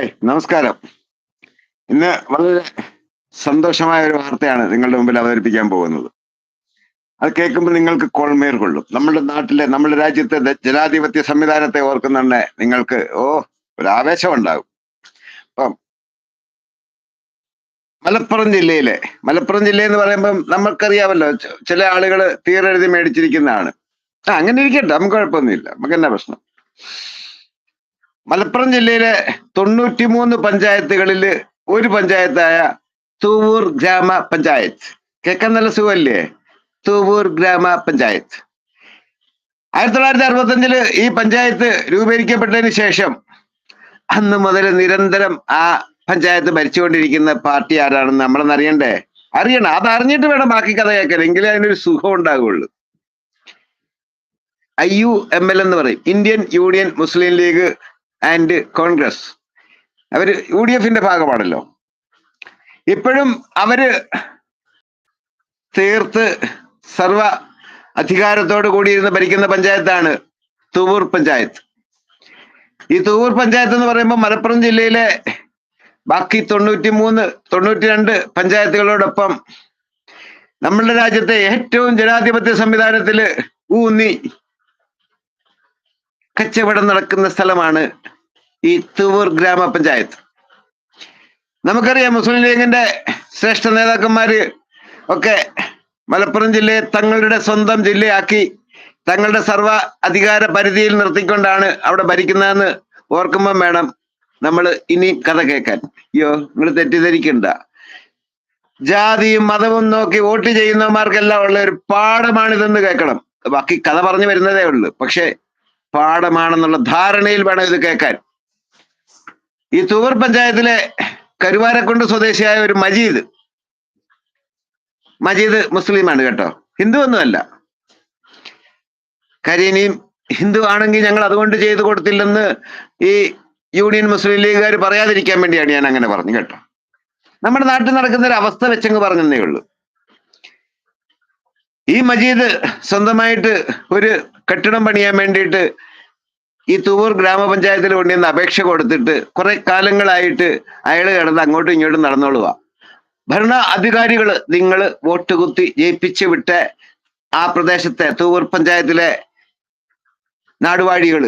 നമസ്കാരം. ഇന്ന് വളരെ സന്തോഷമായ ഒരു വാർത്തയാണ് നിങ്ങളുടെ മുമ്പിൽ അവതരിപ്പിക്കാൻ പോകുന്നത്. അത് കേൾക്കുമ്പോൾ നിങ്ങൾക്ക് കോൾമേർ കൊള്ളും. നമ്മുടെ നാട്ടിലെ നമ്മുടെ രാജ്യത്തെ ജനാധിപത്യ സംവിധാനത്തെ ഓർക്കുന്നുണ്ടെ നിങ്ങൾക്ക് ഓ ഒരു ആവേശം ഉണ്ടാകും. അപ്പം മലപ്പുറം ജില്ലയിലെ മലപ്പുറം ജില്ല എന്ന് പറയുമ്പം നമുക്കറിയാമല്ലോ ചില ആളുകൾ തീരെഴുതി മേടിച്ചിരിക്കുന്നതാണ്. ആ അങ്ങനെ ഇരിക്കട്ടെ നമുക്ക് കുഴപ്പമൊന്നുമില്ല. നമുക്ക് എന്നാ പ്രശ്നം? മലപ്പുറം ജില്ലയിലെ തൊണ്ണൂറ്റിമൂന്ന് പഞ്ചായത്തുകളിൽ ഒരു പഞ്ചായത്തായ തൂവൂർ ഗ്രാമ പഞ്ചായത്ത്. കേൾക്കാൻ നല്ല സുഖമല്ലേ? തൂവൂർ ഗ്രാമ പഞ്ചായത്ത്. ആയിരത്തി തൊള്ളായിരത്തി അറുപത്തഞ്ചിൽ ഈ പഞ്ചായത്ത് രൂപീകരിക്കപ്പെട്ടതിന് ശേഷം അന്ന് മുതൽ നിരന്തരം ആ പഞ്ചായത്ത് ഭരിച്ചുകൊണ്ടിരിക്കുന്ന പാർട്ടി ആരാണെന്ന് നമ്മളെന്ന് അറിയണ്ടേ? അറിയണം. അത് അറിഞ്ഞിട്ട് വേണം ബാക്കി കഥ കേൾക്കാൻ. എങ്കിലേ അതിനൊരു സുഖം ഉണ്ടാകുള്ളൂ ഐ യു എം എൽ എന്ന് പറയും. Indian Union Muslim League and Congress our U D എഫിന്റെ ഭാഗമാണല്ലോ. ഇപ്പോഴും അവർ തീർത്ത് സർവ അധികാരത്തോട് കൂടിയിരുന്ന് ഭരിക്കുന്ന പഞ്ചായത്താണ് തൂവൂർ പഞ്ചായത്ത്. ഈ തൂവൂർ പഞ്ചായത്ത് എന്ന് പറയുമ്പോൾ മലപ്പുറം ജില്ലയിലെ ബാക്കി തൊണ്ണൂറ്റി മൂന്ന് തൊണ്ണൂറ്റി രണ്ട് പഞ്ചായത്തുകളോടൊപ്പം നമ്മളുടെ രാജ്യത്തെ ഏറ്റവും ജനാധിപത്യ സംവിധാനത്തിൽ ഊന്നി കച്ചവടം നടക്കുന്ന സ്ഥലമാണ് ഈ തൂവൂർ ഗ്രാമപഞ്ചായത്ത്. നമുക്കറിയാം മുസ്ലിം ലീഗിന്റെ ശ്രേഷ്ഠ നേതാക്കന്മാര് ഒക്കെ മലപ്പുറം ജില്ലയെ തങ്ങളുടെ സ്വന്തം ജില്ലയാക്കി തങ്ങളുടെ സർവ അധികാര പരിധിയിൽ നിർത്തിക്കൊണ്ടാണ് അവിടെ ഭരിക്കുന്നതെന്ന് ഓർക്കുമ്പം വേണം നമ്മൾ ഇനി കഥ കേൾക്കാൻ. അയ്യോ നിങ്ങൾ തെറ്റിദ്ധരിക്കണ്ട. ജാതിയും മതവും നോക്കി വോട്ട് ചെയ്യുന്നവന്മാർക്കെല്ലാം ഉള്ള ഒരു പാഠമാണിതെന്ന് കേൾക്കണം. ബാക്കി കഥ പറഞ്ഞു വരുന്നതേ ഉള്ളൂ. പക്ഷെ പാഠമാണെന്നുള്ള ധാരണയിൽ വേണം ഇത് കേൾക്കാൻ. ഈ തൂവർ പഞ്ചായത്തിലെ കരുവാരക്കുണ്ട് സ്വദേശിയായ ഒരു മജീദ്. മജീദ് മുസ്ലിമാണ് കേട്ടോ. ഹിന്ദു ഒന്നുമല്ല. കരീനിയും ഹിന്ദു ആണെങ്കിൽ ഞങ്ങൾ അതുകൊണ്ട് ചെയ്തു കൊടുത്തില്ലെന്ന് ഈ യൂണിയൻ മുസ്ലിം ലീഗുകാർ പറയാതിരിക്കാൻ വേണ്ടിയാണ് ഞാൻ അങ്ങനെ പറഞ്ഞു കേട്ടോ. നമ്മുടെ നാട്ടിൽ നടക്കുന്ന ഒരു അവസ്ഥ വെച്ചങ്ങ് പറഞ്ഞതേ ഉള്ളൂ. ഈ മജീദ് സ്വന്തമായിട്ട് ഒരു കെട്ടിടം പണിയാൻ വേണ്ടിയിട്ട് ഈ തൂവൂർ ഗ്രാമപഞ്ചായത്തിൽ കൊണ്ടുവന്ന് അപേക്ഷ കൊടുത്തിട്ട് കുറെ കാലങ്ങളായിട്ട് അയാൾ കിടന്ന് അങ്ങോട്ടും ഇങ്ങോട്ടും നടന്നോളുക ഭരണ അധികാരികൾ നിങ്ങൾ വോട്ട് കുത്തി ജയിപ്പിച്ച് വിട്ട ആ പ്രദേശത്തെ തൂവൂർ പഞ്ചായത്തിലെ നാടുവാഴികൾ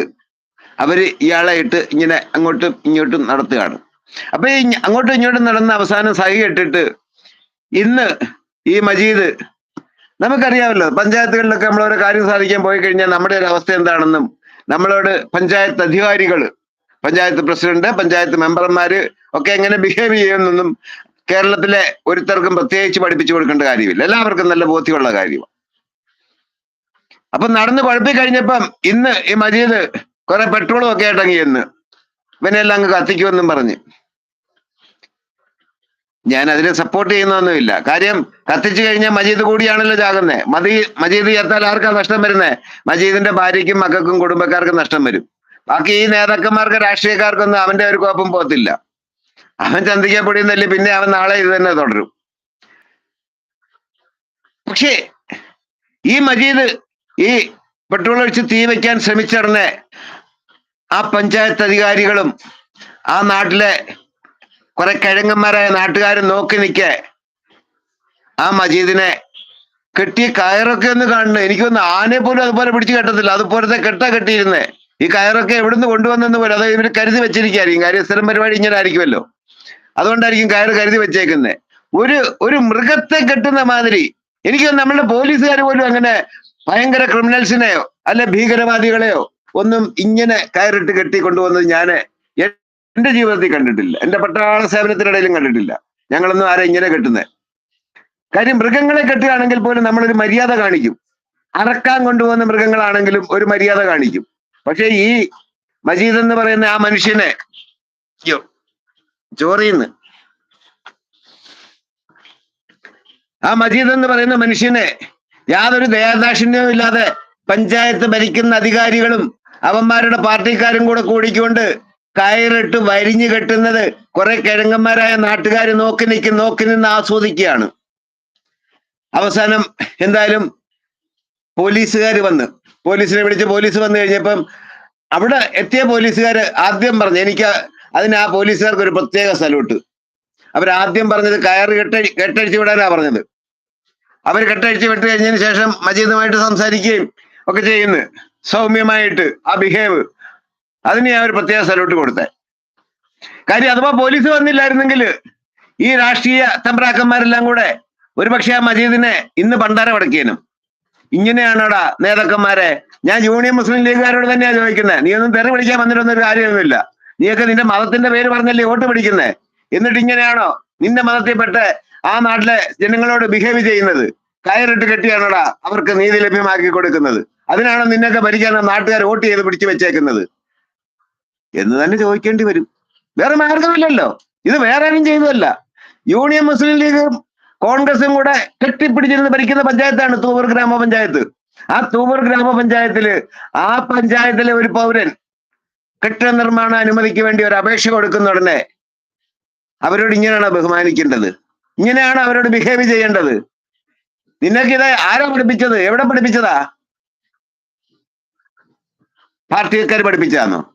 അവർ ഇയാളെ ഇട്ട് ഇങ്ങനെ അങ്ങോട്ടും ഇങ്ങോട്ടും നടത്തുകയാണ്. അപ്പൊ ഈ അങ്ങോട്ടും ഇങ്ങോട്ടും നടന്ന അവസാനം സഹി കെട്ടിട്ട് ഇന്ന് ഈ മജീദ് നമുക്കറിയാമല്ലോ പഞ്ചായത്തുകളിലൊക്കെ നമ്മൾ ഓരോ കാര്യം സാധിക്കാൻ പോയി കഴിഞ്ഞാൽ നമ്മുടെ ഒരു അവസ്ഥ എന്താണെന്നും നമ്മളോട് പഞ്ചായത്ത് അധികാരികൾ പഞ്ചായത്ത് പ്രസിഡന്റ് പഞ്ചായത്ത് മെമ്പർമാര് ഒക്കെ എങ്ങനെ ബിഹേവ് ചെയ്യുമെന്നൊന്നും കേരളത്തിലെ ഒരുത്തർക്കും പ്രത്യേകിച്ച് പഠിപ്പിച്ചു കൊടുക്കേണ്ട കാര്യമില്ല. എല്ലാവർക്കും നല്ല ബോധ്യമുള്ള കാര്യമാണ്. അപ്പൊ നടന്ന് കുഴപ്പി കഴിഞ്ഞപ്പം ഇന്ന് ഈ മജീദ് കുറെ പെട്രോളും ഒക്കെ ആയിട്ടങ്ങി ഇവനെല്ലാം അങ്ങ് കത്തിക്കുമെന്നും പറഞ്ഞ്. ഞാൻ അതിനെ സപ്പോർട്ട് ചെയ്യുന്നൊന്നുമില്ല കാര്യം കത്തിച്ചു കഴിഞ്ഞാൽ മജീദ് കൂടിയാണല്ലോ ചാകുന്നത് മതി മജീദ് ചേർത്താൽ ആർക്കാ നഷ്ടം വരുന്നേ? മജീദിന്റെ ഭാര്യയ്ക്കും മക്കൾക്കും കുടുംബക്കാർക്കും നഷ്ടം വരും. ബാക്കി ഈ നേതാക്കന്മാർക്ക് രാഷ്ട്രീയക്കാർക്കൊന്നും അവന്റെ ഒരു കോപ്പം പോകത്തില്ല. അവൻ ചന്തിക്കപ്പെടുന്നില്ല പിന്നെ അവൻ നാളെ ഇത് തന്നെ തുടരും. പക്ഷേ ഈ മജീദ് ഈ പെട്രോൾ ഒഴിച്ച് തീ വയ്ക്കാൻ ശ്രമിച്ചടനെ ആ പഞ്ചായത്ത് അധികാരികളും ആ നാട്ടിലെ കുറെ കിഴങ്ങന്മാരായ നാട്ടുകാരും നോക്കി നിൽക്കെ. ആ മജീദിനെ കെട്ടിയ കയറൊക്കെ ഒന്ന് കാണുന്നു എനിക്കൊന്ന് ആനെ പോലും അതുപോലെ പിടിച്ചു കെട്ടത്തില്ല. അതുപോലത്തെ കെട്ട കെട്ടിയിരുന്നേ. ഈ കയറൊക്കെ എവിടുന്ന് കൊണ്ടുവന്നെന്ന് പോലും അത് ഇവർ കരുതി വെച്ചിരിക്കുകയായിരിക്കും. കാര്യം സ്ഥിരം പരിപാടി ഇങ്ങനെ ആയിരിക്കുമല്ലോ. അതുകൊണ്ടായിരിക്കും കയറ് കരുതി വെച്ചേക്കുന്നത് ഒരു ഒരു മൃഗത്തെ കെട്ടുന്ന മാതിരി. എനിക്ക് നമ്മളുടെ പോലീസുകാർ പോലും അങ്ങനെ ഭയങ്കര ക്രിമിനൽസിനെയോ അല്ലെ ഭീകരവാദികളെയോ ഒന്നും ഇങ്ങനെ കയറിട്ട് കെട്ടി കൊണ്ടുവന്നത് ഞാൻ എന്റെ ജീവിതത്തിൽ കണ്ടിട്ടില്ല. എന്റെ പട്ടാള സേവനത്തിനിടയിലും കണ്ടിട്ടില്ല. ഞങ്ങളൊന്നും ആരെ ഇങ്ങനെ കെട്ടുന്നേ? കാര്യം മൃഗങ്ങളെ കെട്ടുകയാണെങ്കിൽ പോലും നമ്മളൊരു മര്യാദ കാണിക്കും. അറക്കാൻ കൊണ്ടുപോകുന്ന മൃഗങ്ങളാണെങ്കിലും ഒരു മര്യാദ കാണിക്കും. പക്ഷെ ഈ മജീദ് എന്ന് പറയുന്ന ആ മനുഷ്യനെ അയ്യോ ചോറിന്ന് ആ മജീദ് എന്ന് പറയുന്ന മനുഷ്യനെ യാതൊരു ദയാദാക്ഷിണ്യവും ഇല്ലാതെ പഞ്ചായത്ത് ഭരിക്കുന്ന അധികാരികളും അവന്മാരുടെ പാർട്ടിക്കാരും കൂടെ കൂടിക്കൊണ്ട് കയറിട്ട് വരിഞ്ഞു കെട്ടുന്നത് കുറെ കിഴങ്ങന്മാരായ നാട്ടുകാർ നോക്കി നിൽക്കും നോക്കി നിന്ന് ആസ്വദിക്കുകയാണ്. അവസാനം എന്തായാലും പോലീസുകാർ വന്ന് പോലീസിനെ വിളിച്ച് പോലീസ് വന്നു കഴിഞ്ഞപ്പം അവിടെ എത്തിയ പോലീസുകാർ ആദ്യം പറഞ്ഞു എനിക്ക് അതിന് ആ പോലീസുകാർക്ക് ഒരു പ്രത്യേക സല്യൂട്ട് അവരാദ്യം പറഞ്ഞത് കയറ് കെട്ട കെട്ടഴിച്ചു വിടാനാ പറഞ്ഞത്. അവർ കെട്ടഴിച്ച് വിട്ട് കഴിഞ്ഞതിന് ശേഷം മജീദുമായിട്ട് സംസാരിക്കുകയും ഒക്കെ ചെയ്യുന്നു. സൗമ്യമായിട്ട് ആ ബിഹേവ് അതിന് ഞാൻ ഒരു പ്രത്യേക സല്യൂട്ട് കൊടുത്തേ. കാര്യം അഥവാ പോലീസ് വന്നില്ലായിരുന്നെങ്കിൽ ഈ രാഷ്ട്രീയ തമ്പ്രാക്കന്മാരെല്ലാം കൂടെ ഒരുപക്ഷെ ആ മജീദിനെ ഇന്ന് പണ്ടാര അടക്കിയനും ഇങ്ങനെയാണോടാ നേതാക്കന്മാരെ. ഞാൻ യൂണിയൻ മുസ്ലിം ലീഗുകാരോട് തന്നെയാണ് ചോദിക്കുന്നത് നീ ഒന്നും തെറി പിടിക്കാൻ വന്നിട്ടൊന്നും ഒരു കാര്യമൊന്നുമില്ല നീയൊക്കെ നിന്റെ മതത്തിന്റെ പേര് പറഞ്ഞല്ലേ വോട്ട് പിടിക്കുന്നേ? എന്നിട്ട് ഇങ്ങനെയാണോ നിന്റെ മതത്തിൽപ്പെട്ട് ആ നാട്ടിലെ ജനങ്ങളോട് ബിഹേവ് ചെയ്യുന്നത്? കയറിട്ട് കെട്ടിയാണോടാ അവർക്ക് നീതി ലഭ്യമാക്കി കൊടുക്കുന്നത്. അതിനാണോ നിന്നൊക്കെ ഭരിക്കാൻ നാട്ടുകാർ വോട്ട് ചെയ്ത് പിടിച്ചു വെച്ചേക്കുന്നത്? എന്ന് തന്നെ ചോദിക്കേണ്ടി വരും. വേറെ മാർഗമില്ലല്ലോ ഇത് വേറെ ആരും ചെയ്തതല്ല യൂണിയൻ മുസ്ലിം ലീഗും കോൺഗ്രസും കൂടെ കെട്ടിപ്പിടിച്ചിരുന്ന് ഭരിക്കുന്ന പഞ്ചായത്താണ് തൂവൂർ ഗ്രാമപഞ്ചായത്ത്. ആ തൂവൂർ ഗ്രാമപഞ്ചായത്തിൽ ആ പഞ്ചായത്തിലെ ഒരു പൗരൻ കെട്ടിട നിർമ്മാണ അനുമതിക്ക് വേണ്ടി ഒരു അപേക്ഷ കൊടുക്കുന്ന ഉടനെ അവരോട് ഇങ്ങനെയാണ് ബഹുമാനിക്കേണ്ടത്. ഇങ്ങനെയാണ് അവരോട് ബിഹേവ് ചെയ്യേണ്ടത്. നിനക്കിത് ആരാ പഠിപ്പിച്ചത്? എവിടെ പഠിപ്പിച്ചതാ? പാർട്ടിക്കാർ പഠിപ്പിച്ചാന്നോ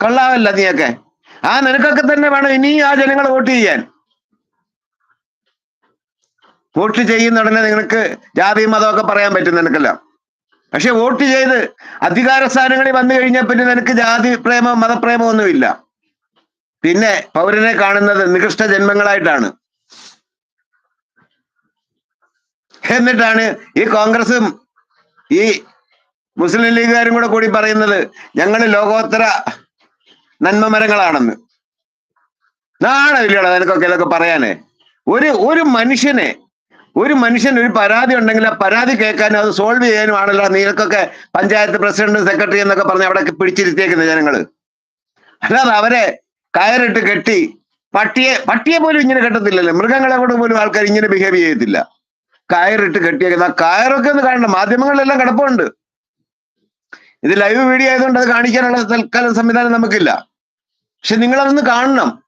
കൊള്ളാമല്ല നീയൊക്കെ. ആ നിനക്കൊക്കെ തന്നെ വേണം ഇനി ആ ജനങ്ങൾ വോട്ട് ചെയ്യാൻ. വോട്ട് ചെയ്യുന്ന ഉടനെ നിങ്ങൾക്ക് ജാതി മതമൊക്കെ പറയാൻ പറ്റും നിനക്കെല്ലാം. പക്ഷെ വോട്ട് ചെയ്ത് അധികാര സ്ഥാനങ്ങളിൽ വന്നു കഴിഞ്ഞാൽ പിന്നെ നിനക്ക് ജാതി പ്രേമം മതപ്രേമം ഒന്നുമില്ല. പിന്നെ പൗരനെ കാണുന്നത് നികൃഷ്ട ജന്മങ്ങളായിട്ടാണ്. എന്നിട്ടാണ് ഈ കോൺഗ്രസും ഈ മുസ്ലിം ലീഗുകാരും കൂടെ കൂടി പറയുന്നത് ഞങ്ങൾ ലോകോത്തര നന്മ മരങ്ങളാണെന്ന്. നാണമില്ലടാ നിനക്കൊക്കെ ഇതൊക്കെ പറയാനേ. ഒരു ഒരു മനുഷ്യനെ ഒരു മനുഷ്യൻ ഒരു പരാതി ഉണ്ടെങ്കിൽ ആ പരാതി കേൾക്കാനും അത് സോൾവ് ചെയ്യാനും ആണല്ലോ നിങ്ങൾക്കൊക്കെ പഞ്ചായത്ത് പ്രസിഡന്റ് സെക്രട്ടറി എന്നൊക്കെ പറഞ്ഞ് അവിടെ പിടിച്ചിരുത്തിയേക്കുന്നത് ജനങ്ങൾ. അല്ലാതെ അവരെ കയറിട്ട് കെട്ടി പട്ടിയെ പട്ടിയെ പോലും ഇങ്ങനെ കെട്ടത്തില്ലല്ലോ. മൃഗങ്ങളെ കൊണ്ട് പോലും ആൾക്കാർ ഇങ്ങനെ ബിഹേവ് ചെയ്യത്തില്ല. കയറിട്ട് കെട്ടിയേക്കുന്ന ആ കയറൊക്കെ ഒന്ന് കാണണം. മാധ്യമങ്ങളിലെല്ലാം കിടപ്പുണ്ട്. ഇത് ലൈവ് വീഡിയോ ആയതുകൊണ്ട് അത് കാണിക്കാനുള്ള തൽക്കാലം സംവിധാനം നമുക്കില്ല. പക്ഷെ നിങ്ങളതൊന്ന് കാണണം.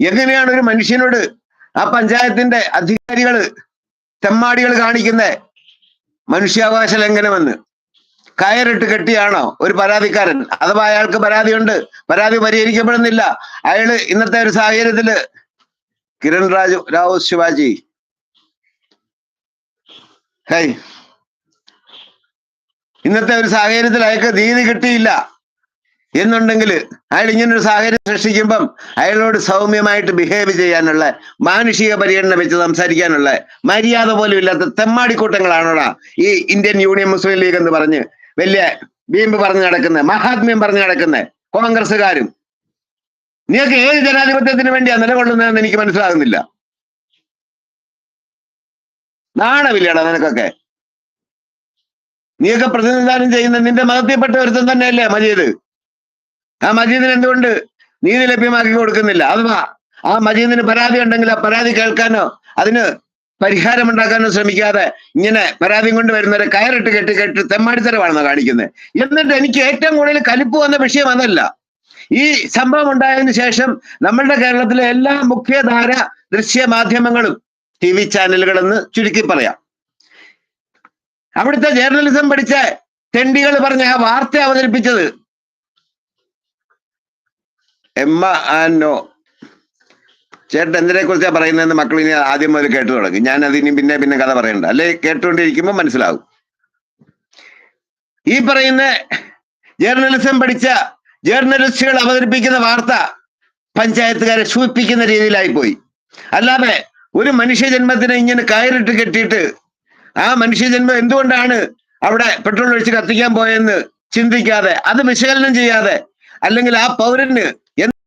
എങ്ങനെയാണ് ഒരു മനുഷ്യനോട് ആ പഞ്ചായത്തിന്റെ അധികാരികൾ തെമ്മാടികൾ കാണിക്കുന്ന മനുഷ്യാവകാശ ലംഘനമെന്ന്? കയറിട്ട് കെട്ടിയാണോ ഒരു പരാതിക്കാരൻ? അഥവാ അയാൾക്ക് പരാതിയുണ്ട് പരാതി പരിഹരിക്കപ്പെടുന്നില്ല. അയാൾ ഇന്നത്തെ ഒരു സാഹചര്യത്തിൽ കിരൺ രാജു രാവു ശിവാജി. ഹേയ്. ഇന്നത്തെ ഒരു സാഹചര്യത്തിൽ അയാൾക്ക് നീതി കിട്ടിയില്ല. എന്നുണ്ടെങ്കിൽ അയാൾ ഇങ്ങനെ ഒരു സാഹചര്യം സൃഷ്ടിക്കുമ്പം അയാളോട് സൗമ്യമായിട്ട് ബിഹേവ് ചെയ്യാനുള്ള മാനുഷിക പരിഗണന വെച്ച് സംസാരിക്കാനുള്ള മര്യാദ പോലും ഇല്ലാത്ത തെമ്മാടിക്കൂട്ടങ്ങളാണോടാ ഈ ഇന്ത്യൻ യൂണിയൻ മുസ്ലിം ലീഗ് എന്ന് പറഞ്ഞ് വലിയ വീമ്പ് പറഞ്ഞു നടക്കുന്ന മഹാത്മ്യം പറഞ്ഞു നടക്കുന്ന കോൺഗ്രസ്സുകാരും. നിങ്ങൾക്ക് ഏത് ജനാധിപത്യത്തിന് വേണ്ടിയാ നിലകൊള്ളുന്നതെന്ന് എനിക്ക് മനസ്സിലാകുന്നില്ല. നാണമില്ലടാ നിനക്കൊക്കെ. നീയൊക്കെ പ്രതിനിധാനം ചെയ്യുന്ന നിന്റെ മതത്തിൽപ്പെട്ട ഒരുത്തൻ തന്നെയല്ലേ മജീദ് ആ മജീദിന് എന്തുകൊണ്ട്? നീതി ലഭ്യമാക്കി കൊടുക്കുന്നില്ല. അഥവാ ആ മജീദിന് പരാതി ഉണ്ടെങ്കിൽ ആ പരാതി കേൾക്കാനോ അതിന് പരിഹാരം ഉണ്ടാക്കാനോ ശ്രമിക്കാതെ ഇങ്ങനെ പരാതിയും കൊണ്ട് വരുന്നവരെ കയറിട്ട് കെട്ടി കെട്ടി തെമ്മാടിത്തരമാണെന്ന് കാണിക്കുന്നത്. എന്നിട്ട് എനിക്ക് ഏറ്റവും കൂടുതൽ കലിപ്പ് വന്ന വിഷയം അതല്ല. ഈ സംഭവം ഉണ്ടായതിനു ശേഷം നമ്മളുടെ കേരളത്തിലെ എല്ലാ മുഖ്യധാര ദൃശ്യ മാധ്യമങ്ങളും ടി വി ചാനലുകളെന്ന് ചുരുക്കി പറയാം. അവിടുത്തെ ജേർണലിസം പഠിച്ച തെണ്ടികൾ പറഞ്ഞ ആ വാർത്ത അവതരിപ്പിച്ചത് എമ്മ ആൻഡ് ചേട്ടൻ എന്തിനെ കുറിച്ചാ പറയുന്നതെന്ന് മക്കൾ ഇനി ആദ്യം മുതൽ കേട്ടു തുടങ്ങി. ഞാൻ അതിനി പിന്നെ പിന്നെ കഥ പറയണ്ട. അല്ലെ? കേട്ടുകൊണ്ടിരിക്കുമ്പോൾ മനസ്സിലാവും. ഈ പറയുന്ന ജേർണലിസം പഠിച്ച ജേർണലിസ്റ്റുകൾ അവതരിപ്പിക്കുന്ന വാർത്ത പഞ്ചായത്തുകാരെ സൂചിപ്പിക്കുന്ന രീതിയിലായി പോയി. അല്ലാതെ ഒരു മനുഷ്യജന്മത്തിനെ ഇങ്ങനെ കയറിട്ട് കെട്ടിയിട്ട് ആ മനുഷ്യജന്മം എന്തുകൊണ്ടാണ് അവിടെ പെട്രോൾ ഒഴിച്ച് കത്തിക്കാൻ പോയെന്ന് ചിന്തിക്കാതെ അത് വിശകലനം ചെയ്യാതെ അല്ലെങ്കിൽ ആ പൗരന്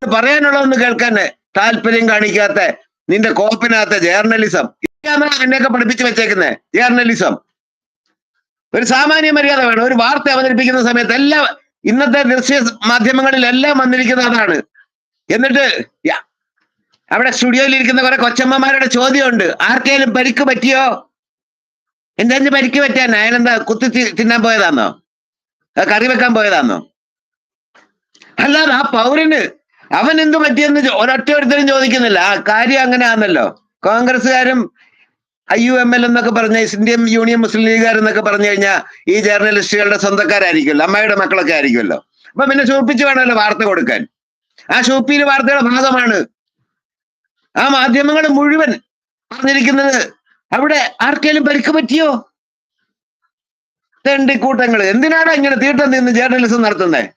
പറയാനുള്ളതെന്ന് കേൾക്കാൻ താല്പര്യം കാണിക്കാത്ത നിന്റെ കോപ്പിനകത്തെ ജേർണലിസം എന്നെയൊക്കെ പഠിപ്പിച്ചു വെച്ചേക്കുന്നത് ജേർണലിസം ഒരു സാമാന്യ മര്യാദ വേണം. ഒരു വാർത്ത അവതരിപ്പിക്കുന്ന സമയത്ത് എല്ലാ ഇന്നത്തെ ദൃശ്യ മാധ്യമങ്ങളിലെല്ലാം വന്നിരിക്കുന്ന അതാണ്. എന്നിട്ട് അവിടെ സ്റ്റുഡിയോയിൽ ഇരിക്കുന്ന കുറെ കൊച്ചമ്മമാരുടെ ചോദ്യമുണ്ട്. ആർക്കേലും പരിക്ക് പറ്റിയോ? എന്തെങ്കിലും പരിക്ക് പറ്റാൻ അയാളെന്താ കുത്തി തിന്നാൻ പോയതാന്നോ? കറി വെക്കാൻ പോയതാന്നോ? അല്ലാതെ ആ പൗരന് അവൻ എന്ത് പറ്റിയെന്ന് ഒരൊറ്റ ഒരുത്തരും ചോദിക്കുന്നില്ല. ആ കാര്യം അങ്ങനെ ആണല്ലോ കോൺഗ്രസ്സുകാരും ഐ യു എം എൽ എന്നൊക്കെ പറഞ്ഞ ഇന്ത്യൻ യൂണിയൻ മുസ്ലിം ലീഗുകാർ എന്നൊക്കെ പറഞ്ഞു കഴിഞ്ഞാൽ ഈ ജേർണലിസ്റ്റുകളുടെ സ്വന്തക്കാരായിരിക്കുമല്ലോ. അമ്മയുടെ മക്കളൊക്കെ ആയിരിക്കുമല്ലോ. അപ്പൊ പിന്നെ ചൂപ്പിച്ച് വേണമല്ലോ വാർത്ത കൊടുക്കാൻ. ആ ഷൂപ്പിയിൽ വാർത്തയുടെ ഭാഗമാണ് ആ മാധ്യമങ്ങൾ മുഴുവൻ പറഞ്ഞിരിക്കുന്നത്. അവിടെ ആർക്കെങ്കിലും പരിക്ക് പറ്റിയോ? തെണ്ടിക്കൂട്ടങ്ങൾ എന്തിനാണ് ഇങ്ങനെ തീട്ടം നിന്ന് ജേർണലിസം നടത്തുന്നത്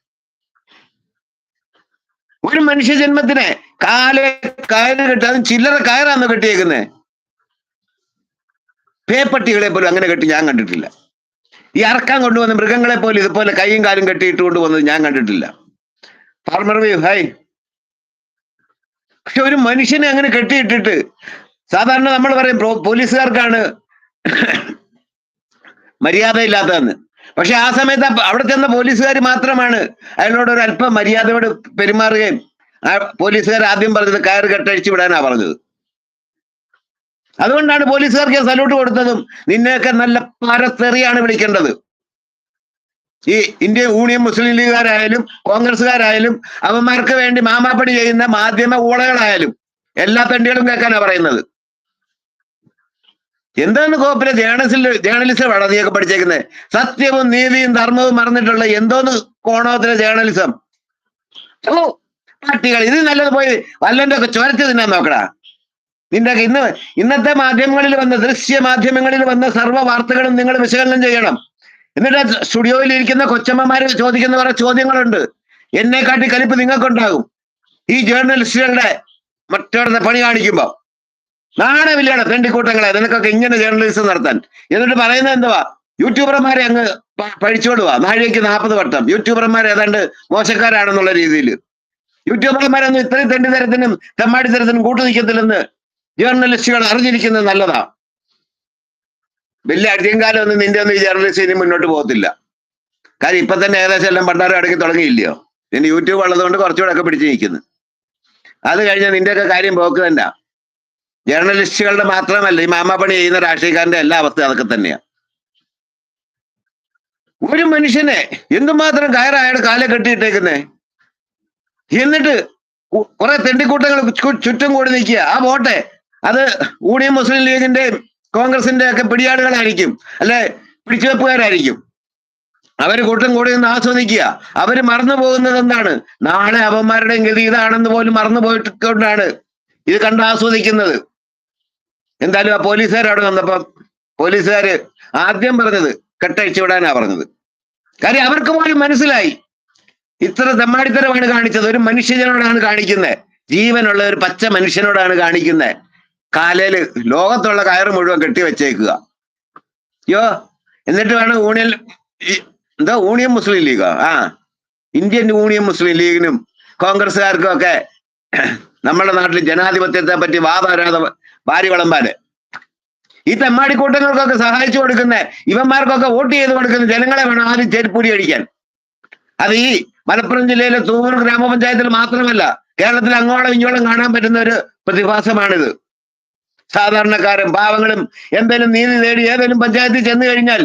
ഒരു മനുഷ്യ ജന്മത്തിനെ കാൽ കയറ് കെട്ടി അതും ചില്ലറ കയറാന്ന് കെട്ടിയേക്കുന്നേ? പേപ്പട്ടികളെ പോലും അങ്ങനെ കെട്ടി ഞാൻ കണ്ടിട്ടില്ല. ഈ അറക്കാൻ കൊണ്ടുവന്ന മൃഗങ്ങളെ പോലും ഇതുപോലെ കൈയും കാലും കെട്ടിയിട്ട് കൊണ്ടുവന്നത് ഞാൻ കണ്ടിട്ടില്ല. ഫാർമർ വ്യൂ ഹായ് പക്ഷെ ഒരു മനുഷ്യനെ അങ്ങനെ കെട്ടിയിട്ടിട്ട് സാധാരണ നമ്മൾ പറയും പോലീസുകാർക്കാണ് മര്യാദ ഇല്ലാത്തതെന്ന് പക്ഷെ ആ സമയത്ത് അവിടെ ചെന്ന പോലീസുകാർ മാത്രമാണ് അയാളോട് ഒരു അല്പം മര്യാദയോട് പെരുമാറുകയും ആ പോലീസുകാർ ആദ്യം പറഞ്ഞത് കയർ കെട്ടഴിച്ചു വിടാനാ പറഞ്ഞത്. അതുകൊണ്ടാണ് പോലീസുകാർക്ക് സല്യൂട്ട് കൊടുത്തതും നിന്നെയൊക്കെ നല്ല പരത്തെറിയാണ് വിളിക്കേണ്ടത്. ഈ ഇന്ത്യൻ യൂണിയൻ മുസ്ലിം ലീഗുകാരായാലും കോൺഗ്രസ്സുകാരായാലും അവന്മാർക്ക് വേണ്ടി മാമാപ്പണി ചെയ്യുന്ന മാധ്യമ ഊളകളായാലും എല്ലാ തണ്ടികളും കേൾക്കാനാ പറയുന്നത്. എന്താണ് കോപ്പിലെ ജേണലിസ്റ്റിൽ ജേർണലിസം വേണം നീയൊക്കെ പഠിച്ചേക്കുന്നത് സത്യവും നീതിയും ധർമ്മവും മറന്നിട്ടുള്ള എന്തോന്ന് കോണോത്തിലെ ജേർണലിസം ഓ പാർട്ടികൾ ഇത് നല്ലത് പോയി വല്ലന്റെ ഒക്കെ ചൊരച്ച് തിന്നാൻ നോക്കടാ. നിന്റെ ഇന്ന് ഇന്നത്തെ മാധ്യമങ്ങളിൽ വന്ന ദൃശ്യ മാധ്യമങ്ങളിൽ വന്ന സർവ വാർത്തകളും നിങ്ങൾ വിശകലനം ചെയ്യണം. എന്നിട്ട് സ്റ്റുഡിയോയിൽ ഇരിക്കുന്ന കൊച്ചമ്മമാര് ചോദിക്കുന്ന കുറെ ചോദ്യങ്ങളുണ്ട്. എന്നെ കാട്ടി കലിപ്പ് നിങ്ങൾക്കുണ്ടാകും. ഈ ജേർണലിസ്റ്റുകളുടെ മറ്റൊരുടെ പണി കാണിക്കുമ്പോ. നാണമില്ലാണ് തെണ്ടിക്കൂട്ടങ്ങളെ നിനക്കൊക്കെ ഇങ്ങനെ ജേർണലിസം നടത്താൻ. എന്നിട്ട് പറയുന്നത് എന്തുവാ? യൂട്യൂബർമാരെ അങ്ങ് പ- പഴിച്ചോടുക നാഴികയ്ക്ക് നാൽപ്പത് വട്ടം. യൂട്യൂബർമാർ ഏതാണ്ട് മോശക്കാരാണെന്നുള്ള രീതിയിൽ. യൂട്യൂബർമാരൊന്നും ഇത്രയും തെണ്ടിത്തരത്തിനും തെമ്മാടിത്തരത്തിനും കൂട്ടു നിൽക്കത്തില്ലെന്ന് ജേർണലിസ്റ്റുകൾ അറിഞ്ഞിരിക്കുന്നത് നല്ലതാ. വലിയ അധികം കാലം ഒന്നും നിന്റെ ഒന്നും ഈ ജേർണലിസ്റ്റ് ഇനി മുന്നോട്ട് പോകത്തില്ല. കാര്യം ഇപ്പൊ തന്നെ ഏകദേശം എല്ലാം ഭണ്ഡാരം അടക്കി തുടങ്ങിയില്ലയോ? നിന്റെ യൂട്യൂബ് ഉള്ളതുകൊണ്ട് കുറച്ചുകൂടെ ഒക്കെ പിടിച്ചു നിൽക്കുന്നു. അത് കഴിഞ്ഞാൽ നിന്റെയൊക്കെ കാര്യം പോക്ക് തന്നെ. ജേർണലിസ്റ്റുകളുടെ മാത്രമല്ല ഈ മാമാപ്പണി ചെയ്യുന്ന രാഷ്ട്രീയക്കാരന്റെ എല്ലാ അവസ്ഥ അതൊക്കെ തന്നെയാണ് ഒരു മനുഷ്യനെ എന്തുമാത്രം കയറായാണ് കാലെ കെട്ടിയിട്ടേക്കുന്നേ? എന്നിട്ട് കുറെ തെണ്ടിക്കൂട്ടങ്ങൾ ചുറ്റും കൂടി നിൽക്കുക. ആ വോട്ടെ അത് യൂണിയൻ മുസ്ലിം ലീഗിന്റെയും കോൺഗ്രസിന്റെ ഒക്കെ പിടിയാടുകളായിരിക്കും. അല്ലെ? പിടിച്ചുവെപ്പുകാരായിരിക്കും. അവർ കൂട്ടം കൂടി നിന്ന് ആസ്വദിക്കുക. അവർ മറന്നു പോകുന്നത് എന്താണ്? നാളെ അവന്മാരുടെ ഗതി ഇതാണെന്ന് പോലും മറന്നു പോയിക്കൊണ്ടാണ് ഇത് കണ്ട് ആസ്വദിക്കുന്നത്. എന്തായാലും ആ പോലീസുകാർ അവിടെ വന്നപ്പം പോലീസുകാർ ആദ്യം പറഞ്ഞത് കെട്ടഴിച്ചു വിടാനാ പറഞ്ഞത്. കാര്യം അവർക്ക് പോലും മനസ്സിലായി. ഇത്ര തെമ്മാടിത്തരമാണ് കാണിച്ചത്. ഒരു മനുഷ്യനോടാണ് കാണിക്കുന്നത് ജീവനുള്ള ഒരു പച്ച മനുഷ്യനോടാണ് കാണിക്കുന്നത് കാലയിൽ ലോകത്തുള്ള കയറ് മുഴുവൻ കെട്ടിവെച്ചേക്കുക. യോ എന്നിട്ട് വേണം യൂണിയൻ എന്താ യൂണിയൻ മുസ്ലിം ലീഗോ? ആ ഇന്ത്യൻ യൂണിയൻ മുസ്ലിം ലീഗിനും കോൺഗ്രസ്സുകാർക്കും ഒക്കെ നമ്മുടെ നാട്ടിൽ ജനാധിപത്യത്തെ പറ്റി വാദാരാധ വാരി വിളമ്പാന് ഈ തെമ്മാടിക്കൂട്ടങ്ങൾക്കൊക്കെ സഹായിച്ചു കൊടുക്കുന്ന ഇവന്മാർക്കൊക്കെ വോട്ട് ചെയ്ത് കൊടുക്കുന്ന ജനങ്ങളെ വേണം ആദ്യം ചെരുപ്പൂരി അടിക്കാൻ. അത് ഈ മലപ്പുറം ജില്ലയിലെ തൂവൂർ ഗ്രാമപഞ്ചായത്തിൽ മാത്രമല്ല കേരളത്തിൽ അങ്ങോളം ഇങ്ങോളം കാണാൻ പറ്റുന്ന ഒരു പ്രതിഭാസമാണിത്. സാധാരണക്കാരും പാവങ്ങളും എന്തേലും നീതി നേടി ഏതെങ്കിലും പഞ്ചായത്തിൽ ചെന്ന് കഴിഞ്ഞാൽ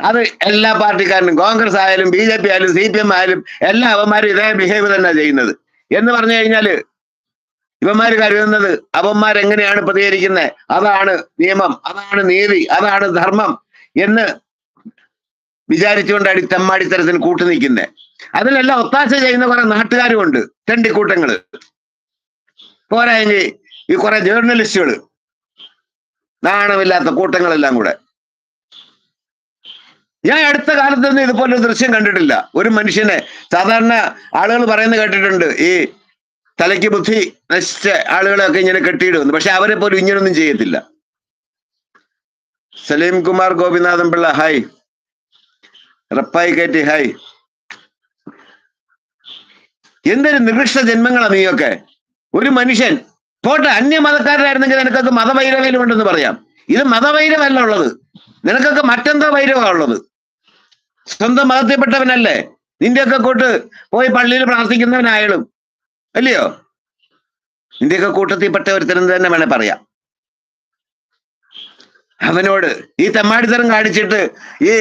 അത് എല്ലാ പാർട്ടിക്കാരനും കോൺഗ്രസ് ആയാലും ബി ജെ പി ആയാലും സി പി എം ആയാലും എല്ലാ അവന്മാരും ഇതേ ബിഹേവ് തന്നെ ചെയ്യുന്നത്. എന്ന് പറഞ്ഞു കഴിഞ്ഞാൽ ഇവന്മാര് കരുതുന്നത് അവന്മാരെങ്ങനെയാണ് പ്രതികരിക്കുന്നത് അതാണ് നിയമം അതാണ് നീതി അതാണ് ധർമ്മം എന്ന് വിചാരിച്ചുകൊണ്ട് അടി തെമ്മാടിത്തരത്തിന് കൂട്ടു നിൽക്കുന്നത് അതിലെല്ലാം ഒത്താശ ചെയ്യുന്ന കുറെ നാട്ടുകാരുമുണ്ട് തെണ്ടിക്കൂട്ടങ്ങൾ പോരായെങ്കിൽ ഈ കുറെ ജേർണലിസ്റ്റുകൾ നാണമില്ലാത്ത കൂട്ടങ്ങളെല്ലാം കൂടെ. ഞാൻ അടുത്ത കാലത്തൊന്നും ഇതുപോലൊരു ദൃശ്യം കണ്ടിട്ടില്ല. ഒരു മനുഷ്യനെ സാധാരണ ആളുകൾ പറയുന്നത് കേട്ടിട്ടുണ്ട് ഈ തലയ്ക്ക് ബുദ്ധി നശിച്ച ആളുകളൊക്കെ ഇങ്ങനെ കെട്ടിയിടുന്നു. പക്ഷെ അവരെ പോലും ഇങ്ങനൊന്നും ചെയ്യത്തില്ല. സലീം കുമാർ ഗോപിനാഥൻ പിള്ള ഹായ് റപ്പായി കയറ്റി ഹായ് എന്തൊരു നികൃഷ്ട ജന്മങ്ങളാ നീയൊക്കെ. ഒരു മനുഷ്യൻ പോട്ടെ അന്യമതക്കാരായിരുന്നെങ്കിൽ നിനക്കൊക്കെ മതവൈരവയിലും ഉണ്ടെന്ന് പറയാം. ഇത് മതവൈരവല്ല ഉള്ളത്. നിനക്കൊക്കെ മറ്റെന്തോ വൈരവാ ഉള്ളത്. സ്വന്തം മതത്തിൽപ്പെട്ടവനല്ലേ? നിന്റെയൊക്കെ കൂട്ട് പോയി പള്ളിയിൽ പ്രാർത്ഥിക്കുന്നവനായാലും അല്ലയോ? നിന്റെയൊക്കെ കൂട്ടത്തിൽപ്പെട്ട ഒരുത്തരം തന്നെ വേണേ പറയാം. അവനോട് ഈ തെമ്മാടിത്തരം കാണിച്ചിട്ട് ഈ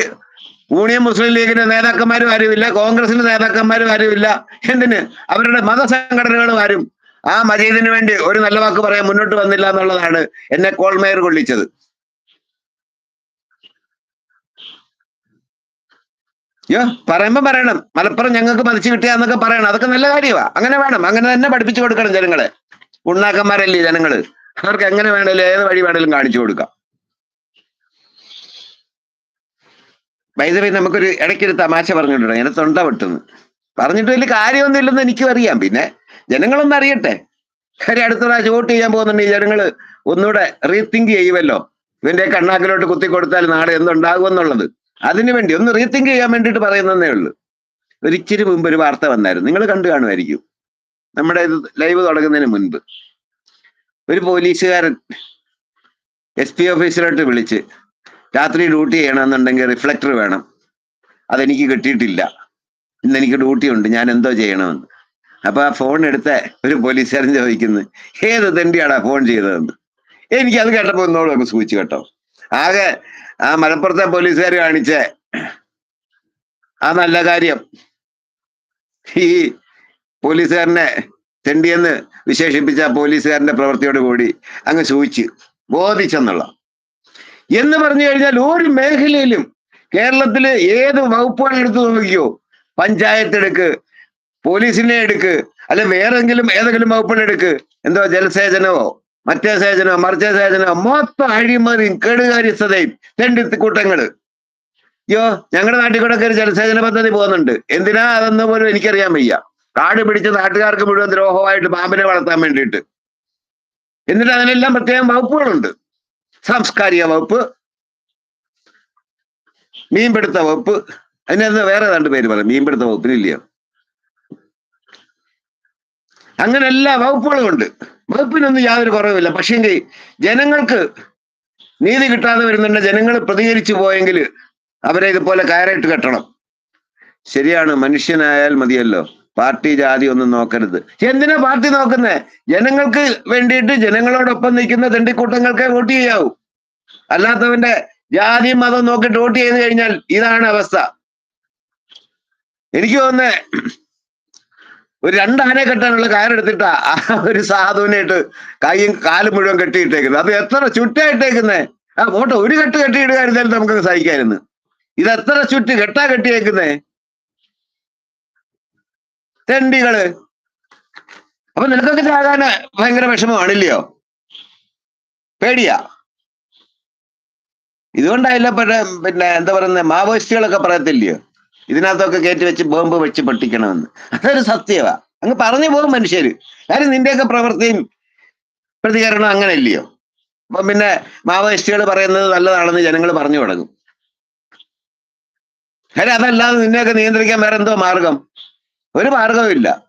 യൂണിയൻ മുസ്ലിം ലീഗിന്റെ നേതാക്കന്മാരും ആരുമില്ല കോൺഗ്രസിന്റെ നേതാക്കന്മാരും ആരുമില്ല എന്തിന്? അവരുടെ മതസംഘടനകളും ആരും ആ മജീദിന് വേണ്ടി ഒരു നല്ല വാക്ക് പറയാൻ മുന്നോട്ട് വന്നില്ല എന്നുള്ളതാണ് എന്നെ കോൾമേയർ കൊള്ളിച്ചത്. യോ പറയുമ്പോ പറയണം. മലപ്പുറം ഞങ്ങൾക്ക് മതിച്ചു കിട്ടിയാന്നൊക്കെ പറയണം. അതൊക്കെ നല്ല കാര്യമാ അങ്ങനെ വേണം. അങ്ങനെ തന്നെ പഠിപ്പിച്ചു കൊടുക്കണം ജനങ്ങളെ. ഉണ്ണാക്കന്മാരല്ലേ ജനങ്ങൾ? അവർക്ക് എങ്ങനെ വേണേലും ഏത് വഴി വേണേലും കാണിച്ചു കൊടുക്കാം. വൈദ്യുതി നമുക്കൊരു ഇടയ്ക്കൊരു തമാശ പറഞ്ഞിട്ടുണ്ട്. ഇങ്ങനെ തൊണ്ട വെട്ടുന്നു പറഞ്ഞിട്ട് വലിയ കാര്യമൊന്നും ഇല്ലെന്ന് എനിക്കും അറിയാം. പിന്നെ ജനങ്ങളൊന്നും അറിയട്ടെ. കാര്യം അടുത്ത പ്രാവശ്യം വോട്ട് ചെയ്യാൻ പോകുന്നുണ്ട് ഈ ജനങ്ങൾ ഒന്നുകൂടെ റീതിങ്ക് ചെയ്യുമല്ലോ ഇവന്റെ കണ്ണാക്കിലോട്ട് കുത്തി കൊടുത്താൽ നാളെ എന്തുണ്ടാകും എന്നുള്ളത് അതിനു വേണ്ടി ഒന്ന് റീതിങ്ക് ചെയ്യാൻ വേണ്ടിയിട്ട് പറയുന്നതേ ഉള്ളൂ. ഒരിച്ചിരി മുമ്പ് ഒരു വാർത്ത വന്നായിരുന്നു. നിങ്ങൾ കണ്ടു കാണുമായിരിക്കും. നമ്മുടെ ഇത് ലൈവ് തുടങ്ങുന്നതിന് മുൻപ്. ഒരു പോലീസുകാരൻ എസ് പി ഓഫീസിലോട്ട് വിളിച്ച് രാത്രി ഡ്യൂട്ടി ചെയ്യണമെന്നുണ്ടെങ്കിൽ റിഫ്ലക്ടർ വേണം. അതെനിക്ക് കിട്ടിയിട്ടില്ല. ഇന്ന് എനിക്ക് ഡ്യൂട്ടി ഉണ്ട്. ഞാൻ എന്തോ ചെയ്യണമെന്ന്. അപ്പൊ ആ ഫോൺ എടുത്ത ഒരു പോലീസുകാരൻ ചോദിക്കുന്നു ഏത് തെണ്ടിയാടാ ഫോൺ ചെയ്തതെന്ന്? എനിക്ക് അത് കേട്ടപ്പോ ഒന്നോടും ഒക്കെ സൂചിച്ചു കേട്ടോ. ആകെ ആ മലപ്പുറത്തെ പോലീസുകാർ കാണിച്ചേ. ആ നല്ല കാര്യം. ഈ പോലീസുകാരനെ തെണ്ടിയെന്ന് വിശേഷിപ്പിച്ച പോലീസുകാരന്റെ പ്രവൃത്തിയോട് കൂടി അങ്ങ് സൂചിച്ച് ബോധിച്ചെന്നുള്ള. എന്ന് പറഞ്ഞു കഴിഞ്ഞാൽ ഒരു മേഖലയിലും കേരളത്തിൽ ഏത് വകുപ്പുകൾ എടുത്തു നോക്കിയോ പഞ്ചായത്ത് എടുക്ക് പോലീസിനെ എടുക്ക് അല്ലെ വേറെങ്കിലും ഏതെങ്കിലും വകുപ്പുകൾ എടുക്ക്. എന്തോ ജലസേചനമോ? മറ്റേ സേചന മറിച്ച സേചന മൊത്തം അഴിമതിയും കെടുകാര്യസ്ഥതയും കൂട്ടങ്ങൾ. അയ്യോ ഞങ്ങളുടെ നാട്ടിൽ കൂടെ ഒരു ജലസേചന പദ്ധതി പോകുന്നുണ്ട്. എന്തിനാ അതെന്ന് പോലും എനിക്കറിയാൻ വയ്യ. കാട് പിടിച്ച് നാട്ടുകാർക്ക് മുഴുവൻ ദ്രോഹമായിട്ട് പാമ്പിനെ വളർത്താൻ വേണ്ടിയിട്ട്. എന്നിട്ട് അതിനെല്ലാം പ്രത്യേകം വകുപ്പുകളുണ്ട്. സാംസ്കാരിക വകുപ്പ് മീൻപിടുത്ത വകുപ്പ് അതിനകത്ത് വേറെ രണ്ട് പേര് പറയാം മീൻപിടുത്ത വകുപ്പിനില്ലയോ അങ്ങനെ എല്ലാ വകുപ്പുകളും ഉണ്ട്. വകുപ്പിനൊന്നും യാതൊരു കുറവുമില്ല. പക്ഷേങ്കിൽ ജനങ്ങൾക്ക് നീതി കിട്ടാതെ വരുന്നുണ്ട്. ജനങ്ങൾ പ്രതികരിച്ചു പോയെങ്കിൽ അവരെ ഇതുപോലെ കയറിയിട്ട് കെട്ടണം. ശരിയാണ്. മനുഷ്യനായാൽ മതിയല്ലോ. പാർട്ടി ജാതി ഒന്നും നോക്കരുത്. എന്തിനാ പാർട്ടി നോക്കുന്നേ? ജനങ്ങൾക്ക് വേണ്ടിയിട്ട് ജനങ്ങളോടൊപ്പം നിൽക്കുന്ന തെണ്ടിക്കൂട്ടങ്ങൾക്കേ വോട്ട് ചെയ്യാവൂ. അല്ലാത്തവന്റെ ജാതിയും മതം നോക്കിയിട്ട് വോട്ട് ചെയ്ത് കഴിഞ്ഞാൽ ഇതാണ് അവസ്ഥ. എനിക്ക് തോന്നുന്നേ ഒരു രണ്ടാനെ കെട്ടാനുള്ള കയറെടുത്തിട്ടാ ആ ഒരു സാധുവിനായിട്ട് കൈയും കാലും മുഴുവൻ കെട്ടിയിട്ടേക്കുന്നത്. അത് എത്ര ചുറ്റായിട്ടേക്കുന്നേ ആ ഫോട്ടോ ഒരു കെട്ട് കെട്ടിയിടുകയായിരുന്നാലും നമുക്ക് സഹിക്കായിരുന്നു. ഇത് എത്ര ചുറ്റ് കെട്ടാ കെട്ടിയേക്കുന്നേ? തെണ്ടികൾ. അപ്പൊ നിനക്കൊക്കെ ചാകാൻ ഭയങ്കര വിഷമമാണില്ലയോ? പേടിയാ? ഇതുകൊണ്ടായില്ല പിന്നെ എന്താ പറയുന്നത് മാവോയിസ്റ്റുകളൊക്കെ പറയത്തില്ലയോ? ഇതിനകത്തൊക്കെ കയറ്റി വെച്ച് ബോംബ് വെച്ച് പൊട്ടിക്കണമെന്ന്. അതൊരു സത്യവാ. അങ്ങ് പറഞ്ഞു പോകും മനുഷ്യര്. കാര്യം നിന്റെയൊക്കെ പ്രവൃത്തിയും പ്രതികരണം അങ്ങനെ ഇല്ലയോ അപ്പം പിന്നെ മാവോയിസ്റ്റുകൾ പറയുന്നത് നല്ലതാണെന്ന് ജനങ്ങൾ പറഞ്ഞു തുടങ്ങും. കാര്യം അതല്ലാതെ നിന്നെയൊക്കെ നിയന്ത്രിക്കാൻ വേറെ എന്തോ മാർഗം? ഒരു മാർഗവും ഇല്ല.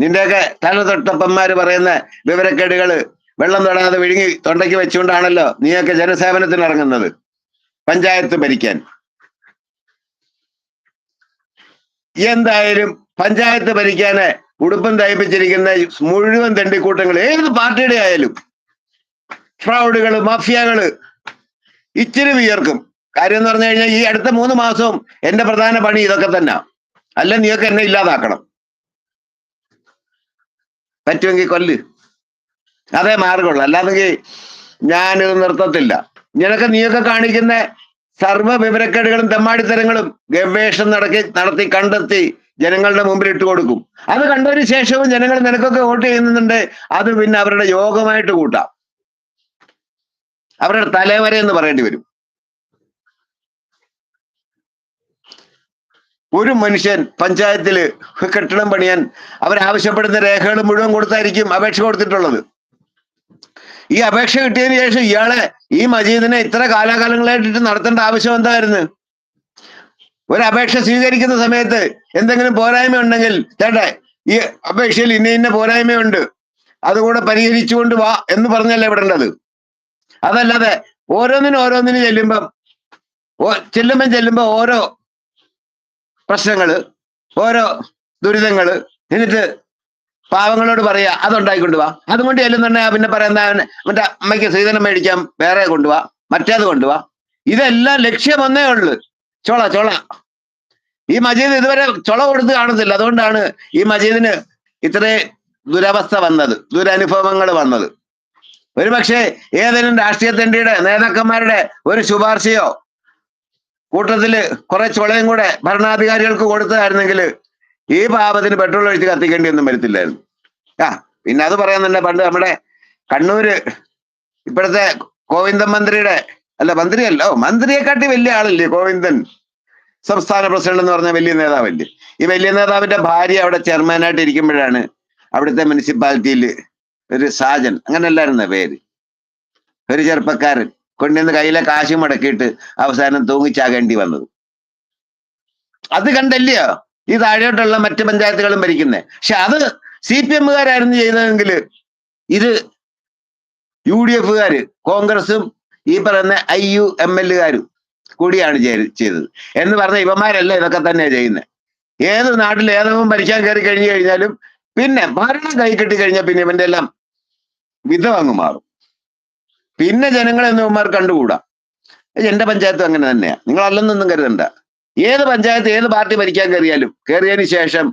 നിന്റെയൊക്കെ തലതൊട്ടപ്പന്മാര് പറയുന്ന വിവരക്കേടുകൾ വെള്ളം തൊടാതെ വിഴുങ്ങി തൊണ്ടയ്ക്ക് വെച്ചുകൊണ്ടാണല്ലോ നീയൊക്കെ ജനസേവനത്തിന് ഇറങ്ങുന്നത് പഞ്ചായത്ത് ഭരിക്കാൻ. എന്തായാലും പഞ്ചായത്ത് ഭരിക്കാന് ഉടുപ്പം തയ്പ്പിച്ചിരിക്കുന്ന മുഴുവൻ തെണ്ടിക്കൂട്ടങ്ങൾ ഏത് പാർട്ടിയുടെ ആയാലും ഫ്രൗഡുകൾ മാഫിയകൾ ഇച്ചിരി വിയർക്കും. കാര്യം എന്ന് പറഞ്ഞു കഴിഞ്ഞാൽ ഈ അടുത്ത മൂന്ന് മാസവും എന്റെ പ്രധാന പണി ഇതൊക്കെ തന്നെ. അല്ല നീയൊക്കെ എന്നെ ഇല്ലാതാക്കണം. പറ്റുമെങ്കിൽ കൊല്ല്. അതേ മാർഗമുള്ളൂ അല്ലാതെങ്കിൽ ഞാനിത് നിർത്തത്തില്ല. നിനക്ക് നീയൊക്കെ കാണിക്കുന്ന സർവ വിവരക്കേടുകളും തെമ്മാടിത്തരങ്ങളും ഗവേഷണം നടക്കി നടത്തി കണ്ടെത്തി ജനങ്ങളുടെ മുമ്പിൽ ഇട്ട് കൊടുക്കും. അത് കണ്ടതിന് ശേഷവും ജനങ്ങൾ നിനക്കൊക്കെ വോട്ട് ചെയ്യുന്നുണ്ട്. അത് പിന്നെ അവരുടെ യോഗമായിട്ട് കൂട്ടാം. അവരുടെ തലവര എന്ന് പറയേണ്ടി വരും. ഒരു മനുഷ്യൻ പഞ്ചായത്തിൽ കെട്ടിടം പണിയാൻ അവരാവശ്യപ്പെടുന്ന രേഖകൾ മുഴുവൻ കൊടുത്തായിരിക്കും അപേക്ഷ കൊടുത്തിട്ടുള്ളത്. ഈ അപേക്ഷ കിട്ടിയതിന് ശേഷം ഇയാളെ ഈ മജീദിനെ ഇത്ര കാലാകാലങ്ങളായിട്ട് നടത്തേണ്ട ആവശ്യം എന്തായിരുന്നു? ഒരു അപേക്ഷ സ്വീകരിക്കുന്ന സമയത്ത് എന്തെങ്കിലും പോരായ്മ ഉണ്ടെങ്കിൽ ചേട്ടെ ഈ അപേക്ഷയിൽ ഇന്ന ഇന്ന പോരായ്മയുണ്ട്. അതുകൂടെ പരിഹരിച്ചുകൊണ്ട് വാ എന്ന് പറഞ്ഞല്ലേ വിടേണ്ടത്? അതല്ലാതെ ഓരോന്നിനും ഓരോന്നിനും ചെല്ലുമ്പം ചെല്ലുമ്പം ചെല്ലുമ്പോ ഓരോ പ്രശ്നങ്ങൾ ഓരോ ദുരിതങ്ങൾ എന്നിട്ട് പാവങ്ങളോട് പറയാ അതുണ്ടായിക്കൊണ്ട് വാ അതുകൊണ്ട് തന്നെ പിന്നെ പറയുന്ന മറ്റേ അമ്മയ്ക്ക് സീതനം മേടിക്കാം വേറെ കൊണ്ടുവാ മറ്റേത് കൊണ്ടുവാ. ഇതെല്ലാം ലക്ഷ്യം ഒന്നേ ഉള്ളു. ചോള ചോള. ഈ മജീദ് ഇതുവരെ ചൊള കൊടുത്ത് കാണത്തില്ല. അതുകൊണ്ടാണ് ഈ മജീദിന് ഇത്രേ ദുരവസ്ഥ വന്നത് ദുരനുഭവങ്ങൾ വന്നത്. ഒരുപക്ഷെ ഏതെങ്കിലും രാഷ്ട്രീയ തെണ്ടിയുടെ നേതാക്കന്മാരുടെ ഒരു ശുപാർശയോ കൂട്ടത്തിൽ കുറെ ചൊളയും കൂടെ ഭരണാധികാരികൾക്ക് കൊടുത്തതായിരുന്നെങ്കിൽ ഈ പാപത്തിന് പെട്രോൾ ഒഴിച്ച് കത്തിക്കേണ്ടി ഒന്നും വരത്തില്ലായിരുന്നു. ആ പിന്നെ അത് തന്നെ പണ്ട് നമ്മുടെ കണ്ണൂര് ഇപ്പോഴത്തെ ഗോവിന്ദൻ മന്ത്രിയുടെ അല്ല മന്ത്രിയല്ല ഓ മന്ത്രിയെക്കാട്ടി വലിയ ആളല്ലേ ഗോവിന്ദൻ? സംസ്ഥാന പ്രസിഡന്റ് എന്ന് പറഞ്ഞ വലിയ നേതാവല്ലേ? ഈ വലിയ നേതാവിന്റെ ഭാര്യ അവിടെ ചെയർമാനായിട്ട് ഇരിക്കുമ്പോഴാണ് അവിടുത്തെ മുനിസിപ്പാലിറ്റിയിൽ ഒരു സാജൻ അങ്ങനെയല്ലായിരുന്ന പേര്? ഒരു ചെറുപ്പക്കാരൻ കൊണ്ടുവന്ന് കയ്യിലെ കാശ് മുടക്കിയിട്ട് അവസാനം തൂങ്ങിച്ചാകേണ്ടി വന്നത്. അത് കണ്ടല്ലയോ? ഈ താഴോട്ടുള്ള മറ്റ് പഞ്ചായത്തുകളും ഭരിക്കുന്നത് പക്ഷെ അത് സി പി എമ്മുകാരായിരുന്നു ചെയ്തതെങ്കിൽ ഇത് യു ഡി എഫുകാര് കോൺഗ്രസും ഈ പറയുന്ന ഐ യു എം എല്ലുകാരും കൂടിയാണ് ചെയ്ത- ചെയ്തത്. എന്ന് പറഞ്ഞ ഇവന്മാരല്ല ഇതൊക്കെ തന്നെയാണ് ചെയ്യുന്നത് ഏത് നാട്ടിൽ ഏതവും ഭരിക്കാൻ കയറി കഴിഞ്ഞു കഴിഞ്ഞാലും പിന്നെ ഭരണം കൈ കഴിഞ്ഞാൽ പിന്നെ ഇവന്റെ എല്ലാം വിധം മാറും. പിന്നെ ജനങ്ങളെ ഒന്നും ഇവന്മാർ കണ്ടുകൂടാ. എന്റെ പഞ്ചായത്തും അങ്ങനെ തന്നെയാ. നിങ്ങൾ അല്ലെന്നൊന്നും കരുതണ്ട. ഏത് പഞ്ചായത്ത് ഏത് പാർട്ടി ഭരിക്കാൻ കയറിയാലും കയറിയതിന് ശേഷം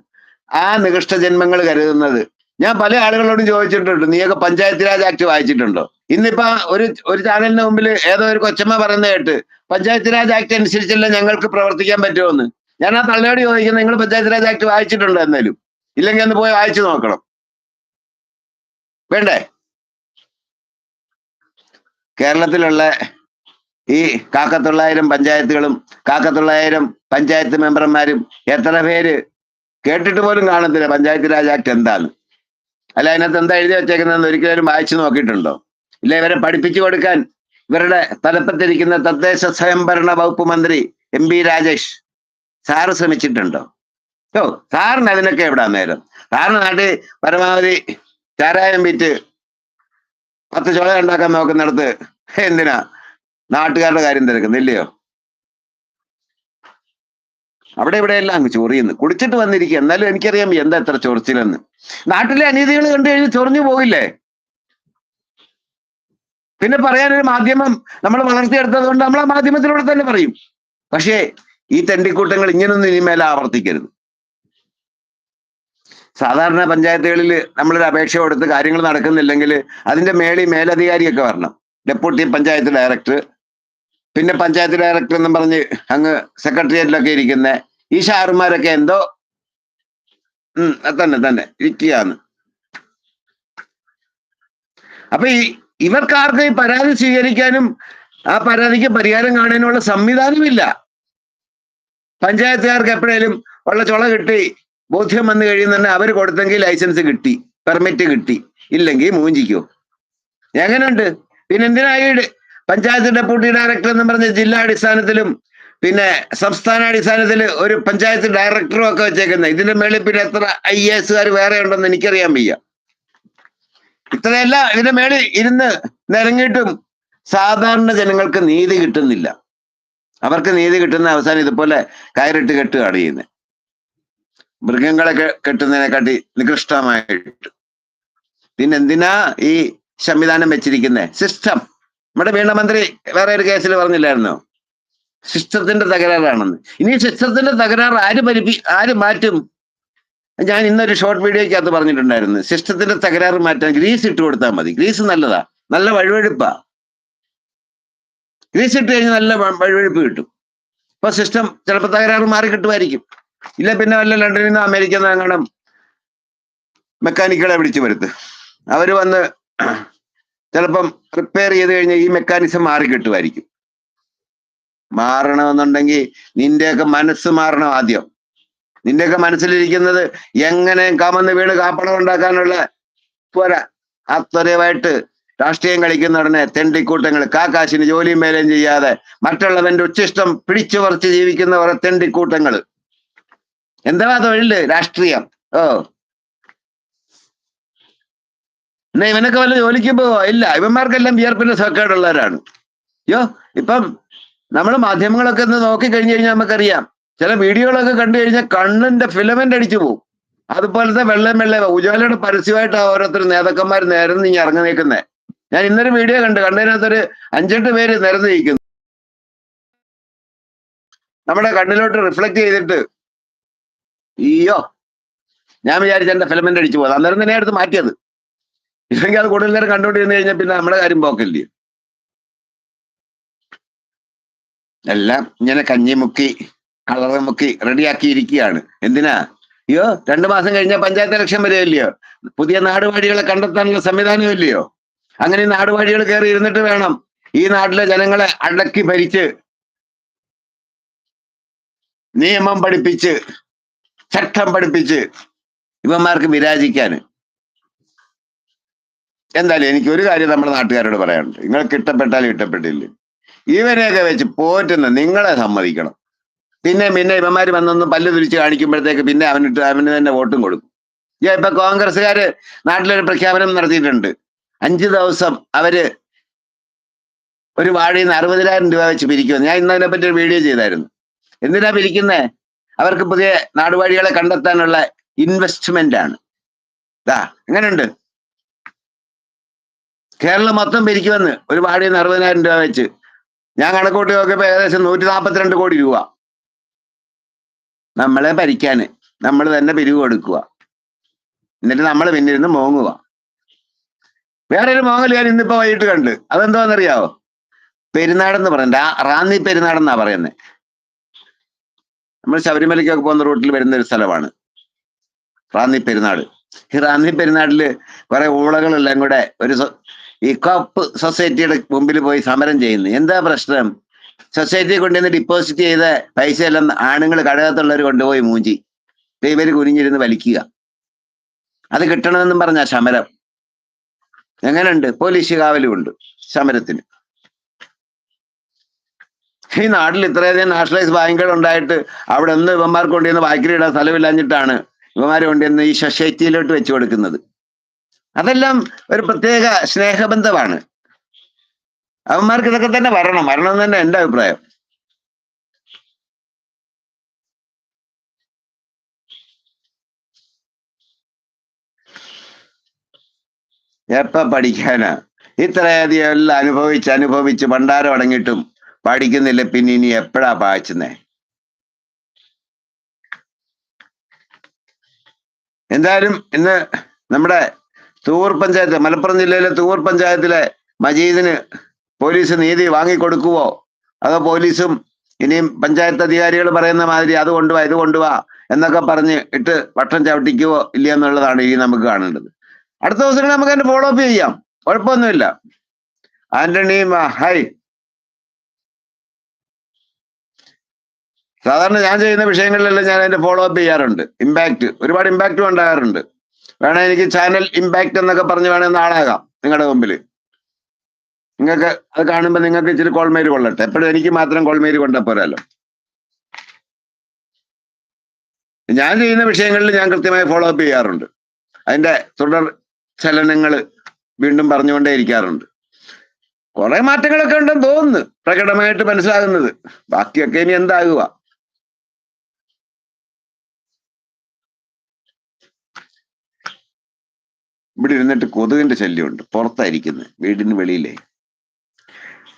ആ നികൃഷ്ട ജന്മങ്ങൾ കരുതുന്നത്. ഞാൻ പല ആളുകളോടും ചോദിച്ചിട്ടുണ്ട് നീയൊക്കെ പഞ്ചായത്ത് രാജ് ആക്ട് വായിച്ചിട്ടുണ്ടോ? ഇന്നിപ്പോ ഒരു ഒരു ചാനലിന് മുമ്പിൽ ഏതോ ഒരു കൊച്ചമ്മ പറയുന്ന കേട്ട് പഞ്ചായത്ത് രാജ് ആക്ട് അനുസരിച്ചല്ല ഞങ്ങൾക്ക് പ്രവർത്തിക്കാൻ പറ്റുമെന്ന് ഞാൻ ആ തള്ളയോട് ചോദിക്കുന്നത് നിങ്ങൾ പഞ്ചായത്ത് രാജ് ആക്ട് വായിച്ചിട്ടുണ്ടോ എന്നാലും? ഇല്ലെങ്കിൽ ഒന്ന് പോയി വായിച്ചു നോക്കണം. വേണ്ടേ? കേരളത്തിലുള്ള ഈ കാക്കത്തൊള്ളായിരം പഞ്ചായത്തുകളും കാക്കത്തൊള്ളായിരം പഞ്ചായത്ത് മെമ്പർമാരും എത്ര പേര് കേട്ടിട്ട് പോലും കാണത്തില്ല പഞ്ചായത്ത് രാജ് ആക്ട് എന്താണ് അല്ല അതിനകത്ത് എന്താ എഴുതി വെച്ചേക്കുന്നതെന്ന് ഒരിക്കലും വായിച്ചു നോക്കിയിട്ടുണ്ടോ? ഇല്ല ഇവരെ പഠിപ്പിച്ചു കൊടുക്കാൻ ഇവരുടെ തലപ്പത്തിരിക്കുന്ന തദ്ദേശ സ്വയംഭരണ വകുപ്പ് മന്ത്രി എം പി രാജേഷ് സാറ് ശ്രമിച്ചിട്ടുണ്ടോ? ഓ സാറിന് അതിനൊക്കെ എവിടാ നേരം? സാറിന് നാട്ടിൽ പരമാവധി ചാരായം വിറ്റ് പത്ത് ചോള ഉണ്ടാക്കാൻ നോക്കുന്നിടത്ത് എന്തിനാ? നാട്ടുകാരുടെ കാര്യം തിരക്കുന്നില്ലയോ അവിടെ ഇവിടെ എല്ലാം അങ്ങ് ചൊറിയുന്നു. കുടിച്ചിട്ട് വന്നിരിക്കുക. എന്നാലും എനിക്കറിയാം എന്താ എത്ര ചൊറിച്ചിലെന്ന്. നാട്ടിലെ അനീതികൾ കണ്ടു കഴിഞ്ഞ് ചൊറിഞ്ഞു പോകില്ലേ? പിന്നെ പറയാനൊരു മാധ്യമം നമ്മൾ വളർത്തിയെടുത്തത് കൊണ്ട് നമ്മൾ ആ മാധ്യമത്തിലൂടെ തന്നെ പറയും. പക്ഷേ ഈ തെണ്ടിക്കൂട്ടങ്ങൾ ഇങ്ങനൊന്നും ഇനിമേൽ ആവർത്തിക്കരുത്. സാധാരണ പഞ്ചായത്തുകളിൽ നമ്മളൊരു അപേക്ഷ കൊടുത്ത് കാര്യങ്ങൾ നടക്കുന്നില്ലെങ്കിൽ അതിന്റെ മേളി മേലധികാരിയൊക്കെ വരണം. ഡെപ്യൂട്ടി പഞ്ചായത്ത് ഡയറക്ടർ പിന്നെ പഞ്ചായത്ത് ഡയറക്ടർ എന്നും പറഞ്ഞ് അങ്ങ് സെക്രട്ടേറിയറ്റിലൊക്കെ ഇരിക്കുന്ന. ഈ ഷാറുമാരൊക്കെ എന്തോ? ഉം തന്നെ തന്നെ. ഇരിക്കുകയാണ്. അപ്പൊ ഈ ഇവർക്കാർക്ക് ഈ പരാതി സ്വീകരിക്കാനും ആ പരാതിക്ക് പരിഹാരം കാണാനുള്ള സംവിധാനമില്ല. പഞ്ചായത്തുകാർക്ക് എപ്പോഴേലും ഉള്ള ചുള കിട്ടി ബോധ്യം വന്നു കഴിയുന്നുണ്ടെ അവർ കൊടുത്തെങ്കിൽ ലൈസൻസ് കിട്ടി പെർമിറ്റ് കിട്ടി ഇല്ലെങ്കിൽ മൂഞ്ചിക്കോ. എങ്ങനെയുണ്ട് പിന്നെ എന്തിനാ ഈ പഞ്ചായത്ത് ഡെപ്യൂട്ടി ഡയറക്ടർ എന്ന് പറഞ്ഞ ജില്ലാ അടിസ്ഥാനത്തിലും പിന്നെ സംസ്ഥാന അടിസ്ഥാനത്തിൽ ഒരു പഞ്ചായത്ത് ഡയറക്ടറും ഒക്കെ വെച്ചേക്കുന്നത്. ഇതിന്റെ മേളിൽ പിന്നെ എത്ര ഐ എസുകാർ വേറെ ഉണ്ടെന്ന് എനിക്കറിയാൻ വയ്യ. ഇത്രയെല്ലാം ഇതിന്റെ മേളിൽ ഇരുന്ന് നിരങ്ങിയിട്ടും സാധാരണ ജനങ്ങൾക്ക് നീതി കിട്ടുന്നില്ല. അവർക്ക് നീതി കിട്ടുന്ന അവസാനം ഇതുപോലെ കയറിട്ട് കെട്ടുകയാണ് ചെയ്യുന്നത് മൃഗങ്ങളെ കെട്ടുന്നതിനെക്കാട്ടി നികൃഷ്ടമായിട്ട്. പിന്നെ എന്തിനാ ഈ സംവിധാനം വെച്ചിരിക്കുന്നത് സിസ്റ്റം. നമ്മുടെ വീണമന്ത്രി വേറെ ഒരു കേസിൽ പറഞ്ഞില്ലായിരുന്നോ? സിസ്റ്റത്തിന്റെ തകരാറാണെന്ന്. ഇനി സിസ്റ്റത്തിന്റെ തകരാറ് ആര് പരിപ്പി ആര് മാറ്റും? ഞാൻ ഇന്നൊരു ഷോർട്ട് വീഡിയോയ്ക്കകത്ത് പറഞ്ഞിട്ടുണ്ടായിരുന്നു. സിസ്റ്റത്തിന്റെ തകരാറ് മാറ്റാൻ ഗ്രീസ് ഇട്ട് കൊടുത്താൽ മതി. ഗ്രീസ് നല്ലതാ. നല്ല വഴുവഴുപ്പാ. ഗ്രീസ് ഇട്ട് കഴിഞ്ഞാൽ നല്ല വഴുവഴുപ്പ് കിട്ടും. അപ്പൊ സിസ്റ്റം ചിലപ്പോൾ തകരാറ് മാറി കിട്ടുമായിരിക്കും. ഇല്ല പിന്നെ വല്ല ലണ്ടനിൽ നിന്ന് അമേരിക്കയിൽ നിന്ന് അങ്ങനെ മെക്കാനിക്കുകളെ വിളിച്ചു വരുത്ത്. അവർ വന്ന് ചിലപ്പം റിപ്പയർ ചെയ്ത് കഴിഞ്ഞാൽ ഈ മെക്കാനിസം മാറി കിട്ടുമായിരിക്കും. മാറണമെന്നുണ്ടെങ്കിൽ നിന്റെയൊക്കെ മനസ്സ് മാറണം ആദ്യം. നിന്റെയൊക്കെ മനസ്സിലിരിക്കുന്നത് എങ്ങനെ കമന്ന് വീട് കാപ്പണം ഉണ്ടാക്കാനുള്ള പോരാ അത്രയുമായിട്ട് രാഷ്ട്രീയം കളിക്കുന്ന ഉടനെ തെണ്ടിക്കൂട്ടങ്ങൾ കാക്കാശിന് ജോലിയും വേലയും ചെയ്യാതെ മറ്റുള്ളവന്റെ ഉച്ചിഷ്ടം പിടിച്ചു പറിച്ച് ജീവിക്കുന്ന കുറെ തെണ്ടിക്കൂട്ടങ്ങൾ. എന്താ തൊഴിൽ രാഷ്ട്രീയം. ഓ. എന്നാ ഇവനൊക്കെ വല്ല ജോലിക്ക് ഇല്ല ഇവന്മാർക്കെല്ലാം വിയർപ്പിന്റെ സക്കേടുള്ളവരാണ്. യോ ഇപ്പം നമ്മൾ മാധ്യമങ്ങളൊക്കെ ഒന്ന് നോക്കി കഴിഞ്ഞു കഴിഞ്ഞാൽ നമുക്കറിയാം. ചില വീഡിയോകളൊക്കെ കണ്ടു കഴിഞ്ഞാൽ കണ്ണിന്റെ ഫിലമെന്റ് അടിച്ചു പോകും അതുപോലത്തെ വെള്ളം വെള്ള ഉജ്വാലയുടെ പരസ്യമായിട്ട് ഓരോരുത്തർ നേതാക്കന്മാർ നിരന്ന് ഇനി ഇറങ്ങി നിൽക്കുന്നേ. ഞാൻ ഇന്നൊരു വീഡിയോ കണ്ടു. കണ്ടതിനകത്തൊരു അഞ്ചെട്ട് പേര് നിരന്ന് നിൽക്കുന്നു. നമ്മുടെ കണ്ണിലോട്ട് റിഫ്ലക്ട് ചെയ്തിട്ട് അയ്യോ ഞാൻ വിചാരിച്ച എന്റെ ഫിലമെന്റ് അടിച്ചു പോകുന്നത് അന്നേരം തന്നെ എടുത്ത് മാറ്റിയത്. ഇല്ലെങ്കിൽ അത് കൂടുതൽ നേരം കണ്ടുകൊണ്ടിരുന്ന് കഴിഞ്ഞാൽ പിന്നെ നമ്മുടെ കാര്യം പോക്കില്ലേ എല്ലാം ഇങ്ങനെ കഞ്ഞി മുക്കി കളറ് മുക്കി റെഡിയാക്കി ഇരിക്കുകയാണ് എന്തിനാ? അയ്യോ രണ്ടു മാസം കഴിഞ്ഞാൽ പഞ്ചായത്ത് ഇലക്ഷൻ വരെയല്ലയോ? പുതിയ നാടുവാഴികളെ കണ്ടെത്താനുള്ള സംവിധാനം ഇല്ലയോ അങ്ങനെ നാടുവാഴികൾ കയറി ഇരുന്നിട്ട് വേണം ഈ നാട്ടിലെ ജനങ്ങളെ അടക്കി ഭരിച്ച് നിയമം പഠിപ്പിച്ച് ചട്ടം പഠിപ്പിച്ച് ഇവന്മാർക്ക് വിരാജിക്കാന്. എന്തായാലും എനിക്ക് ഒരു കാര്യം നമ്മുടെ നാട്ടുകാരോട് പറയാനുണ്ട്. നിങ്ങൾക്ക് ഇഷ്ടപ്പെട്ടാലും ഇഷ്ടപ്പെട്ടില്ലേ ഇവരെയൊക്കെ വെച്ച് പോറ്റുന്ന നിങ്ങളെ സമ്മതിക്കണം. പിന്നെ പിന്നെ ഇവന്മാർ വന്നൊന്നും പല്ല് തിരിച്ച് കാണിക്കുമ്പോഴത്തേക്ക് പിന്നെ അവനിട്ട് അവന് തന്നെ വോട്ടും കൊടുക്കും. ഞാൻ ഇപ്പൊ കോൺഗ്രസ്സുകാര് നാട്ടിലൊരു പ്രഖ്യാപനം നടത്തിയിട്ടുണ്ട്. അഞ്ചു ദിവസം അവർ ഒരു വാഴയിൽ നിന്ന് അറുപതിനായിരം രൂപ വെച്ച് പിരിക്കുമെന്ന് ഞാൻ ഇന്നതിനെ പറ്റി ഒരു വീഡിയോ ചെയ്തായിരുന്നു. എന്തിനാ പിരിക്കുന്നേ? അവർക്ക് പുതിയ നാടുവാഴികളെ കണ്ടെത്താനുള്ള ഇൻവെസ്റ്റ്മെന്റ് ആണ്. ഇതാ എങ്ങനെയുണ്ട്? കേരളം മൊത്തം പിരിക്കുമെന്ന് ഒരു വാടിയിൽ നിന്ന് അറുപതിനായിരം രൂപ വെച്ച്. ഞാൻ കണക്കൂട്ടി നോക്കിയപ്പോ ഏകദേശം നൂറ്റി നാൽപ്പത്തിരണ്ട് കോടി രൂപ. നമ്മളെ ഭരിക്കാന് നമ്മൾ തന്നെ പിരിവ് കൊടുക്കുക. എന്നിട്ട് നമ്മൾ പിന്നെ ഇരുന്ന് മോങ്ങുക. വേറെ ഒരു മോങ്ങൽ ഞാൻ ഇന്നിപ്പോ വൈകിട്ട് കണ്ട്. അതെന്തോന്നറിയാവോ? പെരുന്നാടെന്ന് പറയണ്ട റാന്നി പെരുന്നാടെന്നാ പറയുന്നത് നമ്മൾ ശബരിമലയ്ക്കൊക്കെ പോകുന്ന റൂട്ടിൽ വരുന്ന ഒരു സ്ഥലമാണ്. റാന്നി പെരുന്നാട്. ഈ റാന്നി പെരുന്നാട്ടിൽ കുറെ ഊളകളെല്ലാം കൂടെ ഒരു ഈ കോപ്പ് സൊസൈറ്റിയുടെ മുമ്പിൽ പോയി സമരം ചെയ്യുന്നു. എന്താ പ്രശ്നം? സൊസൈറ്റി കൊണ്ടുവന്ന് ഡിപ്പോസിറ്റ് ചെയ്ത പൈസ എല്ലാം ആണുങ്ങൾ കടകത്തുള്ളവർ കൊണ്ടുപോയി മൂഞ്ചി. ഇവർ കുനിഞ്ഞിരുന്ന് വലിക്കുക. അത് കിട്ടണമെന്നും പറഞ്ഞ സമരം. എങ്ങനെയുണ്ട് പോലീസ് കാവലും ഉണ്ട് സമരത്തിന്. ഈ നാട്ടിൽ ഇത്രയധികം നാഷണലൈസ് ബാങ്കുകൾ ഉണ്ടായിട്ട് അവിടെ ഒന്ന് ഇവന്മാർക്ക് കൊണ്ടുവന്ന് വാക്കിലിടാൻ സ്ഥലമില്ലാഞ്ഞിട്ടാണ് ഇവന്മാർ കൊണ്ടുവന്ന് ഈ സൊസൈറ്റിയിലോട്ട് വെച്ചു കൊടുക്കുന്നത്. അതെല്ലാം ഒരു പ്രത്യേക സ്നേഹബന്ധമാണ്. അവന്മാർക്ക് ഇതൊക്കെ തന്നെ വരണം. വരണം എന്ന് തന്നെ എന്റെ അഭിപ്രായം. എപ്പ പഠിക്കാനാ? ഇത്രയധികം എല്ലാം അനുഭവിച്ച് അനുഭവിച്ച് ഭണ്ഡാരം അടങ്ങിയിട്ടും പഠിക്കുന്നില്ല. പിന്നെ ഇനി എപ്പോഴാ പാച്ചുന്നേ എന്തായാലും ഇന്ന് നമ്മുടെ തൂർ പഞ്ചായത്ത് മലപ്പുറം ജില്ലയിലെ തൂർ പഞ്ചായത്തിലെ മജീദിന് പോലീസ് നീതി വാങ്ങിക്കൊടുക്കുവോ? അതോ പോലീസും ഇനിയും പഞ്ചായത്ത് അധികാരികൾ പറയുന്ന മാതിരി അത് കൊണ്ടുവാ ഇത് കൊണ്ടുവാ എന്നൊക്കെ പറഞ്ഞ് ഇട്ട് വട്ടം ചവിട്ടിക്കുവോ ഇല്ല എന്നുള്ളതാണ് ഇനി നമുക്ക് കാണേണ്ടത്. അടുത്ത ദിവസങ്ങളിൽ നമുക്ക് അതിന്റെ ഫോളോ അപ്പ് ചെയ്യാം. കുഴപ്പമൊന്നുമില്ല. ആന്റണി ഹൈ സാധാരണ ഞാൻ ചെയ്യുന്ന വിഷയങ്ങളിലെല്ലാം ഞാൻ അതിന്റെ ഫോളോ അപ്പ് ചെയ്യാറുണ്ട്. ഇമ്പാക്ട് ഒരുപാട് ഇമ്പാക്റ്റും ഉണ്ടാകാറുണ്ട്. വേണേ എനിക്ക് ചാനൽ ഇമ്പാക്ട് എന്നൊക്കെ പറഞ്ഞ് വേണേ നാളാകാം നിങ്ങളുടെ മുമ്പിൽ നിങ്ങൾക്ക് അത് കാണുമ്പോൾ നിങ്ങൾക്ക് ഇച്ചിരി കോൾമേര് കൊള്ളട്ടെ. എപ്പോഴും എനിക്ക് മാത്രം കോൾമേര് കൊണ്ട പോരാലോ. ഞാൻ ചെയ്യുന്ന വിഷയങ്ങളിൽ ഞാൻ കൃത്യമായി ഫോളോ അപ്പ് ചെയ്യാറുണ്ട്. അതിന്റെ തുടർ ചലനങ്ങൾ വീണ്ടും പറഞ്ഞുകൊണ്ടേ ഇരിക്കാറുണ്ട്. കുറെ മാറ്റങ്ങളൊക്കെ ഉണ്ടെന്ന് തോന്നുന്നു. പ്രകടമായിട്ട് മനസ്സിലാകുന്നത്. ബാക്കിയൊക്കെ ഇനി എന്താകുക ഇവിടെ ഇരുന്നിട്ട് കൊതുകിന്റെ ശല്യമുണ്ട്. പുറത്തായിരിക്കുന്നത് വീടിന് വെളിയിലേ.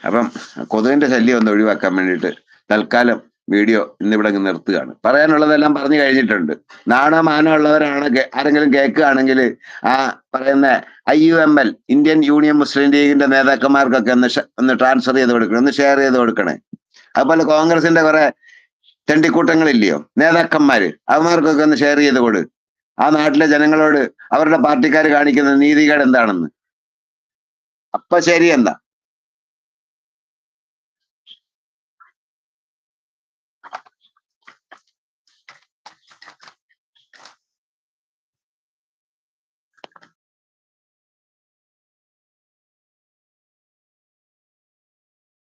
അപ്പം കൊതുകിന്റെ ശല്യം ഒന്ന് ഒഴിവാക്കാൻ വേണ്ടിയിട്ട് തൽക്കാലം വീഡിയോ ഇന്നിവിടെ നിർത്തുകയാണ്. പറയാനുള്ളതെല്ലാം പറഞ്ഞു കഴിഞ്ഞിട്ടുണ്ട്. നാണോ മാനോ ഉള്ളവരാണ് ആരെങ്കിലും കേൾക്കുകയാണെങ്കിൽ ആ പറയുന്ന I U M L Indian Union Muslim ലീഗിന്റെ നേതാക്കന്മാർക്കൊക്കെ ഒന്ന് ഒന്ന് ട്രാൻസ്ഫർ ചെയ്ത് കൊടുക്കണം. ഒന്ന് ഷെയർ ചെയ്ത് കൊടുക്കണേ. അതുപോലെ കോൺഗ്രസിന്റെ കുറെ തെണ്ടിക്കൂട്ടങ്ങളില്ലയോ? നേതാക്കന്മാര് അവന്മാർക്കൊക്കെ ഒന്ന് ഷെയർ ചെയ്ത് കൊടു. ആ നാട്ടിലെ ജനങ്ങളോട് അവരുടെ പാർട്ടിക്കാർ കാണിക്കുന്ന നീതികേട് എന്താണെന്ന്? അപ്പൊ ശരി എന്താ